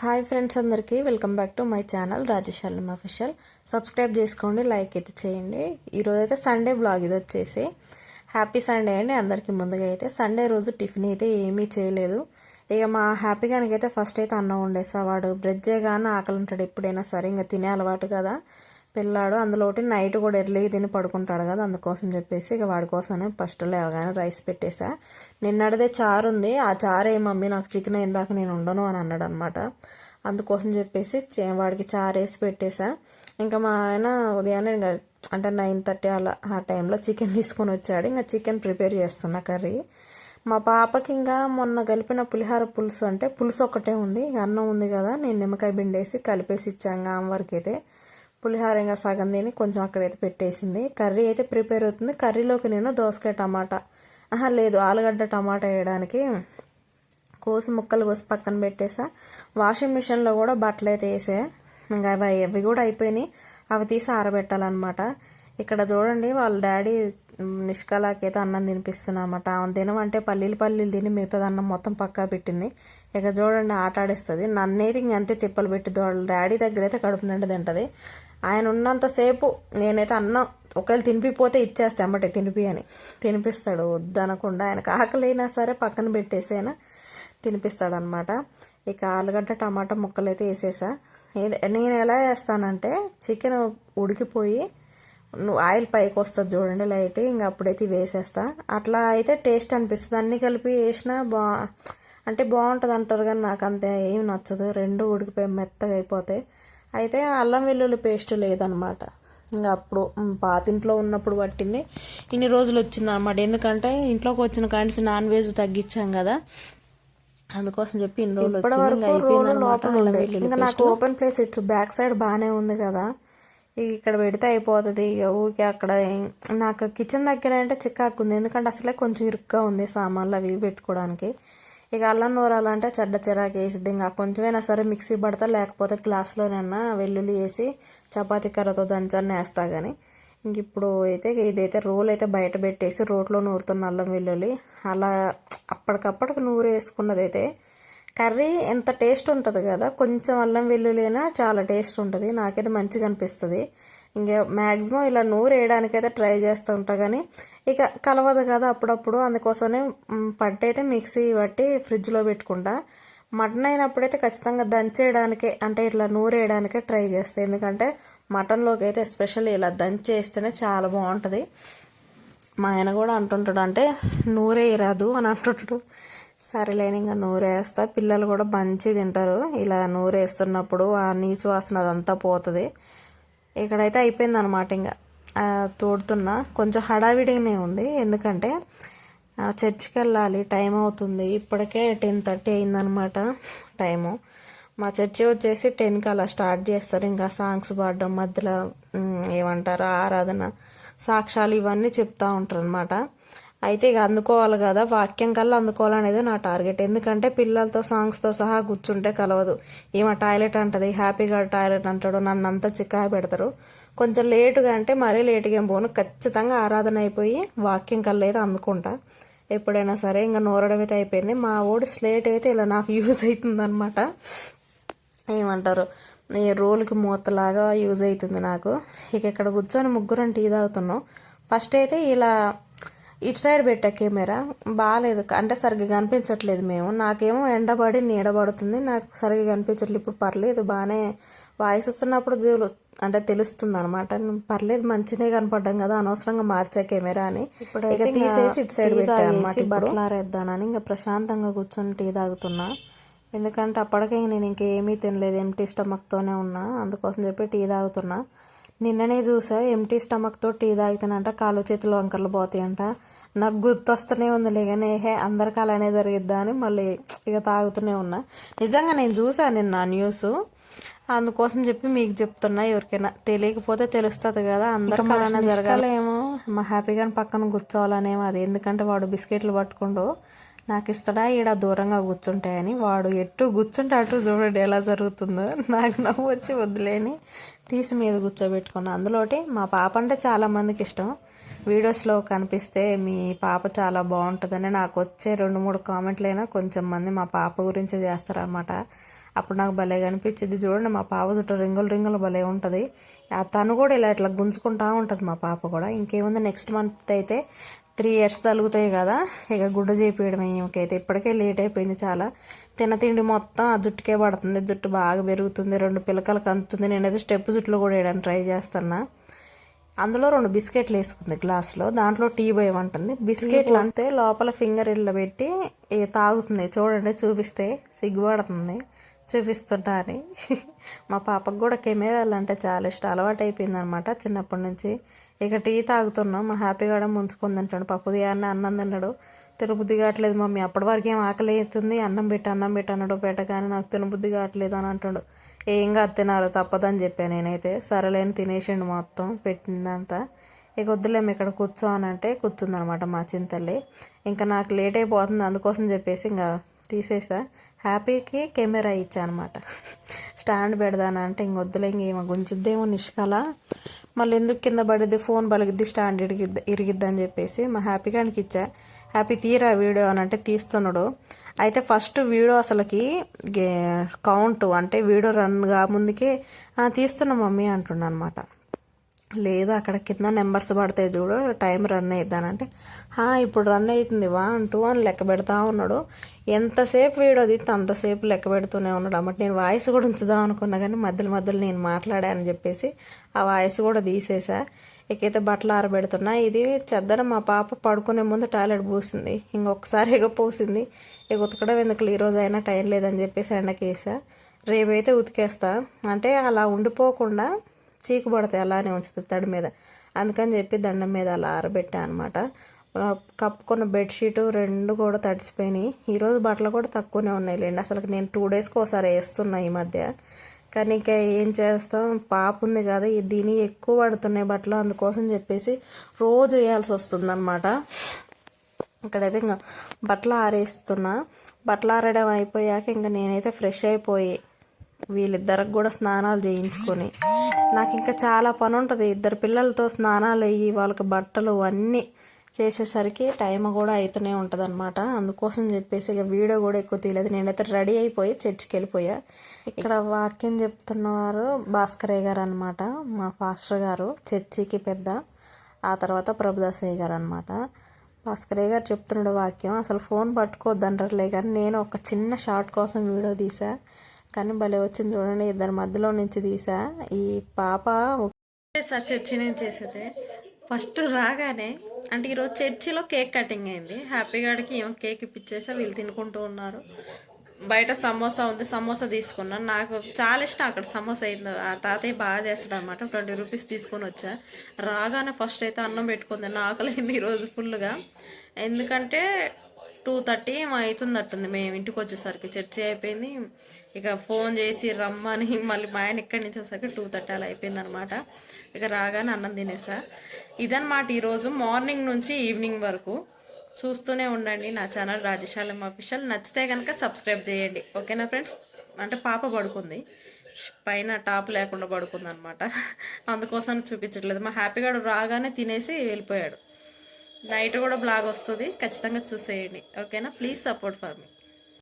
Hi friends అందరికీ welcome back to my channel Rajesh Allam official. Subscribe చేసుకోండి like అయితే చేయండి. ఈరోజు అయితే సండే బ్లాగ్ ఇది వచ్చేసి. హ్యాపీ సండే అండి అందరికీ ముందుగా అయితే. సండే రోజు టిఫిన్ అయితే ఏమీ చేయలేదు. ఇక మా హ్యాపీ అయితే ఫస్ట్ అయితే అన్నం ఉండేసా వాడు బ్రెడ్ చేయగానే ఆకలి ఉంటాడు ఎప్పుడైనా సరే ఇంకా తినే అలవాటు కదా. పిల్లాడు. అందులో ఒకటి నైట్ కూడా ఎర్లీ తిని పడుకుంటాడు కదా అందుకోసం చెప్పేసి ఇక వాడి కోసమే ఫస్ట్ లేవగానే రైస్ పెట్టేసా నిన్నటిదే చారు ఉంది. ఆ చారు ఏ మమ్మీ నాకు చికెన్ ఇందాక నేను ఉండను అని అన్నాడు అనమాట అందుకోసం చెప్పేసి చే- వాడికి చారు వేసి పెట్టేశా. ఇంకా మా ఆయన ఉదయాన్నే ఇంకా అంటే నైన్ థర్టీ అలా ఆ టైంలో చికెన్ తీసుకొని వచ్చాడు. ఇంకా చికెన్ ప్రిపేర్ చేస్తున్నా కర్రీ. మా పాపకి ఇంకా మొన్న కలిపిన పులిహార పులుసు అంటే పులుసు ఒకటే ఉంది. అన్నం ఉంది కదా నేను నిమ్మకాయ బిండేసి కలిపేసి ఇచ్చాను ఆమె వరకు అయితే పులిహార ఇంకా సగం తిని కొంచెం అక్కడైతే పెట్టేసింది. కర్రీ అయితే ప్రిపేర్ అవుతుంది. కర్రీలోకి నేను దోసకాయ టమాటా. ఆహా లేదు ఆలుగడ్డ టమాటా వేయడానికి కోసి ముక్కలు కోసి పక్కన పెట్టేసా. వాషింగ్ మిషన్లో కూడా బట్టలు అయితే వేసా. ఇంకా అవి అవి కూడా అయిపోయినాయి. అవి తీసి ఆరబెట్టాలన్నమాట. ఇక్కడ చూడండి వాళ్ళ డాడీ నిష్కలాకైతే అన్నం తినిపిస్తున్నా అనమాట ఆమె తినమంటే పల్లీలు పల్లీలు తిని మిగతాది అన్నం మొత్తం పక్కా పెట్టింది. ఇక చూడండి ఆట ఆడిస్తుంది. నన్నైతే ఇంక అంతే తిప్పలు పెట్టి వాళ్ళ డాడీ దగ్గర అయితే కడుపు నిండా తింటది. ఆయన ఉన్నంతసేపు నేనైతే అన్నం ఒకవేళ తినిపిపోతే ఇచ్చేస్తా అమ్మటే తినిపి అని. తినిపిస్తాడు వద్దనకుండా ఆయనకు ఆకలైనా సరే పక్కన పెట్టేసైనా తినిపిస్తాడనమాట. ఇక ఆలుగడ్డ టమాటా ముక్కలు అయితే వేసేసా నేను ఎలా వేస్తానంటే చికెన్ ఉడికిపోయి నువ్వు ఆయిల్ పైకి వస్తుంది చూడండి లైట్ ఇంకా అప్పుడైతే వేసేస్తా. అట్లా అయితే టేస్ట్ అనిపిస్తుంది. అన్నీ కలిపి వేసినా బా అంటే బాగుంటుంది అంటారు కానీ నాకు అంత ఏం నచ్చదు. రెండు ఉడికిపోయి మెత్తగా అయిపోతాయి. అయితే అల్లం వెల్లుల్లి పేస్ట్ లేదనమాట. ఇంకా అప్పుడు పాతింట్లో ఉన్నప్పుడు పట్టింది. ఇన్ని రోజులు వచ్చింది అనమాట ఎందుకంటే ఇంట్లోకి వచ్చిన కాడిసి నాన్ వెజ్ తగ్గించాం కదా. అందుకోసం చెప్పి ఇన్ని రోజులు వచ్చింది. ఇంకా నాకు ఓపెన్ ప్లేస్ ఇటు బ్యాక్ సైడ్ బాగానే ఉంది కదా. ఇక ఇక్కడ పెడితే అయిపోతుంది. ఇక ఊరికే అక్కడ నాకు కిచెన్ దగ్గర అంటే చిక్కాకు ఉంది ఎందుకంటే అసలే కొంచెం ఇరుగ్గా ఉంది సామాన్లు అవి పెట్టుకోవడానికి. ఇక అల్లం నూరాలంటే చెడ్డ చిరాకు వేసిద్ది. ఇంకా కొంచెమైనా సరే మిక్సీ పడతా లేకపోతే గ్లాస్లోనైనా వెల్లుల్లి వేసి చపాతీ కర్రతో దంచాన్ని వేస్తా కానీ ఇంక ఇప్పుడు అయితే ఇదైతే రోల్ అయితే బయట పెట్టేసి రోట్లో నూరుతున్న అల్లం వెల్లుల్లి. అలా అప్పటికప్పటికి నూరు వేసుకున్నది అయితే కర్రీ ఎంత టేస్ట్ ఉంటుంది కదా. కొంచెం అల్లం వెల్లుల్లినా చాలా టేస్ట్ ఉంటుంది. నాకైతే మంచిగా అనిపిస్తుంది. ఇంకా మ్యాక్సిమం ఇలా నూరు వేయడానికైతే ట్రై చేస్తూ ఉంటా కానీ ఇక కలవదు కదా అప్పుడప్పుడు. అందుకోసమే పట్టయితే మిక్సీ పట్టి ఫ్రిడ్జ్లో పెట్టుకుంటా. మటన్ అయినప్పుడైతే ఖచ్చితంగా దంచేయడానికే అంటే ఇట్లా నూరేయడానికే ట్రై చేస్తాయి ఎందుకంటే మటన్లోకి అయితే ఎస్పెషల్లీ ఇలా దంచేస్తేనే చాలా బాగుంటుంది. మా ఆయన కూడా అంటుంటాడు అంటే నూరేయరాదు అని అంటుంటాడు. సరేలేని ఇంకా నూరేస్తా పిల్లలు కూడా మంచి తింటారు. ఇలా నూరేస్తున్నప్పుడు ఆ నీచు వాసన అదంతా పోతుంది. ఇక్కడైతే అయిపోయింది అనమాట ఇంకా తోడుతున్నా. కొంచెం హడావిడిగానే ఉంది. ఎందుకంటే చర్చికి వెళ్ళాలి టైం అవుతుంది. ఇప్పటికే టెన్ థర్టీ అయిందనమాట టైము. మా చర్చి వచ్చేసి టెన్కి అలా స్టార్ట్ చేస్తారు. ఇంకా సాంగ్స్ పాడడం మధ్యలో ఏమంటారు ఆరాధన సాక్ష్యాలు ఇవన్నీ చెప్తూ ఉంటారు అనమాట అయితే ఇక అందుకోవాలి కదా వాక్యం కల్లా అందుకోవాలనేది నా టార్గెట్. ఎందుకంటే పిల్లలతో సాంగ్స్తో సహా కూర్చుంటే కలవదు. ఏమో టాయిలెట్ అంటది హ్యాపీగా టాయిలెట్ అంటాడు నన్ను అంతా చిక్కా పెడతారు. కొంచెం లేటుగా అంటే మరీ లేటుగా పోను ఖచ్చితంగా ఆరాధన అయిపోయి వాక్యం కల్లా అయితే అందుకుంటా. ఎప్పుడైనా సరే ఇంకా నోరడం అయితే అయిపోయింది. మా ఓడి స్లేట్ అయితే ఇలా నాకు యూజ్ అవుతుంది ఏమంటారు? ఈ రోల్కి మూతలాగా యూజ్ అవుతుంది నాకు. ఇక ఇక్కడ కూర్చొని ముగ్గురం టీ తాగుతున్నాం. ఫస్ట్ అయితే ఇలా ఇటు సైడ్ పెట్టా కెమెరా బాగాలేదు అంటే సరిగ్గా కనిపించట్లేదు మేము. నాకేమో ఎండబడి నీడబడుతుంది నాకు సరిగ్గా కనిపించట్లేదు. ఇప్పుడు పర్లేదు బాగానే వాయిస్ వస్తున్నప్పుడు జూలు అంటే తెలుస్తుంది అనమాట పర్లేదు మంచినే కనపడ్డాం కదా. అనవసరంగా మార్చా కెమెరా అని. ఇక తీసేసి ఇటు సైడ్ పెట్టా అనమాట బట్టలు ఆరేద్దానని ఇంకా ప్రశాంతంగా కూర్చొని టీ తాగుతున్నా. ఎందుకంటే అప్పటికే నేను ఇంకేమీ తినలేదు. ఎంటీ స్టమక్తోనే ఉన్నా. అందుకోసం చెప్పి టీ తాగుతున్నా. నిన్ననే చూసా ఎంటీ స్టమక్తో టీ తాగుతానంట కాలు చేతులు వంకర్లు పోతాయంట. నాకు గుర్తొస్తూనే ఉంది కానీ హే అందరికి అలానే జరిగిద్దా అని మళ్ళీ ఇక తాగుతూనే ఉన్నా. నిజంగా నేను చూసా నిన్న న్యూస్ అందుకోసం చెప్పి మీకు చెప్తున్నా ఎవరికైనా తెలియకపోతే తెలుస్తుంది కదా అందరికి అలానే జరగాలేమో మా హ్యాపీగా పక్కన కూర్చోవాలనేమో అది ఎందుకంటే వాడు బిస్కెట్లు పట్టుకుంటూ నాకు ఇస్తాడా ఈడ దూరంగా కూర్చుంటాయని. వాడు ఎటు కూర్చుంటే అటు చూడండి ఎలా జరుగుతుందో. నాకు నవ్వు వచ్చి వద్దులేని. తీసి మీద కూర్చోబెట్టుకున్నా. అందులోటి మా పాప అంటే చాలామందికి ఇష్టం. వీడియోస్లో కనిపిస్తే మీ పాప చాలా బాగుంటుందని నాకు వచ్చే రెండు మూడు కామెంట్లైనా కొంచెం మంది మా పాప గురించి చేస్తారనమాట అప్పుడు నాకు భలే కనిపించింది. చూడండి మా పాప చుట్టూ రింగులు రింగులు భలే ఉంటుంది. తను కూడా ఇలా ఇట్లా గుంజుకుంటా ఉంటుంది మా పాప కూడా. ఇంకేముంది? నెక్స్ట్ మంత్ అయితే త్రీ ఇయర్స్ తలుగుతాయి కదా. ఇక గుడ్డ చేపియడం ఈమెకైతే ఇప్పటికే లేట్ అయిపోయింది చాలా. తిన్న తిండి మొత్తం ఆ జుట్టుకే పడుతుంది. జుట్టు బాగా పెరుగుతుంది. రెండు పిల్లకలకు అందుతుంది నేనైతే స్టెప్ జుట్లు కూడా వేయడానికి ట్రై చేస్తున్నా. అందులో రెండు బిస్కెట్లు వేసుకుంది గ్లాస్లో. దాంట్లో టీ పోయమంటుంది బిస్కెట్లు అంటే లోపల ఫింగర్ ఇళ్ళ పెట్టి తాగుతుంది. చూడండి చూపిస్తే సిగ్గుపడుతుంది. చూపిస్తున్నా అని. మా పాపకు కూడా కెమెరాలు అంటే చాలా ఇష్టం. అలవాటు అయిపోయింది అనమాట చిన్నప్పటి నుంచి. ఇక టీ తాగుతున్నాం మా హ్యాపీగా ముంచుకొని తింటాడు పప్పు తీయాలని అన్నం తిన్నాడు. తినబుద్ధి కావట్లేదు మమ్మీ. అప్పటి వరకు ఏం ఆకలి అవుతుంది అన్నం పెట్టి అన్నం పెట్టి అన్నాడు పెట్టగానే నాకు తినబుద్ధి కావట్లేదు అని అంటాడు. ఏం కాదు తినాలో తప్పదని చెప్పాను నేనైతే. సరేలేని తినేసిండు మొత్తం పెట్టిందంతా. ఇక వద్దులేము ఇక్కడ కూర్చో అని అంటే కూర్చుందనమాట మా చింతల్లి ఇంకా నాకు లేట్ అయిపోతుంది అందుకోసం చెప్పేసి ఇంకా తీసేసా. హ్యాపీకి కెమెరా ఇచ్చా అనమాట స్టాండ్ పెడదానంటే ఇంక వద్దులే ఇంక ఏమో గుంచుద్దేమో నిష్కల మళ్ళీ ఎందుకు కింద పడిద్ది ఫోన్ పలిగిద్ది స్టాండ్ ఇరిగిద్ది ఇరిగిద్ది అని చెప్పేసి మా హ్యాపీగా ఇచ్చా హ్యాపీ తీరా వీడియో అని అంటే తీస్తున్నాడు. అయితే ఫస్ట్ వీడియో అసలుకి కౌంట్ అంటే వీడియో రన్ కా ముందుకే తీస్తున్నా మమ్మీ అంటున్నా అనమాట లేదు అక్కడ కింద నెంబర్స్ పడతాయి చూడు టైం రన్ అవుతానంటే ఇప్పుడు రన్ అవుతుంది వన్ టూ అని లెక్క పెడతా ఉన్నాడు. ఎంతసేపు వీడియో తీస్తే అంతసేపు లెక్క పెడుతూనే ఉన్నాడు. అన్నమాట నేను వాయిస్ కూడా ఉంచుదాం అనుకున్నా కానీ మధ్యలో మధ్యలో నేను మాట్లాడానని చెప్పేసి ఆ వాయిస్ కూడా తీసేసా. ఇకైతే బట్టలు ఆరబెడుతున్నా. ఇది చెద్దర మా పాప పడుకునే ముందు టాయిలెట్ పూసింది. ఇంకొకసారి ఎగ పోసింది. ఇక ఉతకడం ఎందుకు ఈ రోజు అయినా టైం లేదని చెప్పేసి ఎండకేసా రేపైతే ఉతికేస్తా. అంటే అలా ఉండిపోకుండా చీకు పడతాయి అలానే ఉంచుతుంది తడి మీద. అందుకని చెప్పి దండం మీద అలా ఆరబెట్టా అనమాట కప్పుకున్న బెడ్షీట్ రెండు కూడా తడిచిపోయినాయి ఈరోజు బట్టలు కూడా తక్కువనే ఉన్నాయి లేండి అసలు నేను టూ డేస్కి ఒకసారి వేస్తున్నా ఈ మధ్య. కానీ ఇంకా ఏం చేస్తాం? పాప ఉంది కదా దీని ఎక్కువ పడుతున్నాయి బట్టలు. అందుకోసం చెప్పేసి రోజు వేయాల్సి వస్తుంది అనమాట ఇక్కడైతే ఇంకా బట్టలు ఆరేస్తున్నా. బట్టలు ఆరడం అయిపోయాక ఇంకా నేనైతే ఫ్రెష్ అయిపోయి వీళ్ళిద్దరికి కూడా స్నానాలు చేయించుకొని. నాకు ఇంకా చాలా పని ఉంటుంది. ఇద్దరు పిల్లలతో స్నానాలు అయ్యి వాళ్ళకి బట్టలు అన్నీ చేసేసరికి టైం కూడా అవుతూనే ఉంటుంది అనమాట అందుకోసం చెప్పేసి ఇక వీడియో కూడా ఎక్కువ తీయలేదు. నేనైతే రెడీ అయిపోయి చర్చికి వెళ్ళిపోయా ఇక్కడ వాక్యం చెప్తున్నవారు భాస్కరయ్య గారు అనమాట మా ఫాస్టర్ గారు చర్చికి పెద్ద. ఆ తర్వాత ప్రభుదాసయ్య గారు అనమాట భాస్కరయ్య గారు చెప్తున్నాడు వాక్యం. అసలు ఫోన్ పట్టుకోవద్దంటారులే కానీ నేను ఒక చిన్న షార్ట్ కోసం వీడియో తీసా. కానీ భలే వచ్చింది చూడండి. ఇద్దరి మధ్యలో నుంచి తీసా. ఈ పాప చర్చి నుంచి చేసేది. ఫస్ట్ రాగానే అంటే ఈరోజు చర్చిలో కేక్ కటింగ్ అయింది. హ్యాపీ గాడికి ఏమో కేక్ ఇప్పించేసా వీళ్ళు తినుకుంటూ ఉన్నారు. బయట సమోసా ఉంది సమోసా తీసుకున్నాను. నాకు చాలా ఇష్టం అక్కడ సమోసా అయింది. ఆ తాతయ్య బాగా చేస్తాడు అనమాట ట్వంటీ రూపీస్ తీసుకొని వచ్చా. రాగానే ఫస్ట్ అయితే అన్నం పెట్టుకుంది ఆకలింది ఈరోజు ఫుల్గా ఎందుకంటే టూ థర్టీ అవుతుందట్టుంది మేము ఇంటికి వచ్చేసరికి చర్చి అయిపోయింది. ఇక ఫోన్ చేసి రమ్మని మళ్ళీ మా ఆయన ఇక్కడి నుంచి వచ్చేసరికి టూ థర్టీ అలా అయిపోయింది అనమాట ఇక రాగానే అన్నం తినేసా. ఇదన్నమాట ఈరోజు మార్నింగ్ నుంచి ఈవినింగ్ వరకు. చూస్తూనే ఉండండి నా ఛానల్ రాజశాలం అఫీషియల్. నచ్చితే కనుక సబ్స్క్రైబ్ చేయండి. ఓకేనా ఫ్రెండ్స్? అంటే పాప పడుకుంది. పైన టాప్ లేకుండా పడుకుంది అనమాట అందుకోసం చూపించట్లేదు. మా హ్యాపీగాడు రాగానే తినేసి వెళ్ళిపోయాడు. నైట్ కూడా బ్లాగ్ వస్తుంది. ఖచ్చితంగా చూసేయండి. ఓకేనా ప్లీజ్ సపోర్ట్ ఫర్ మీ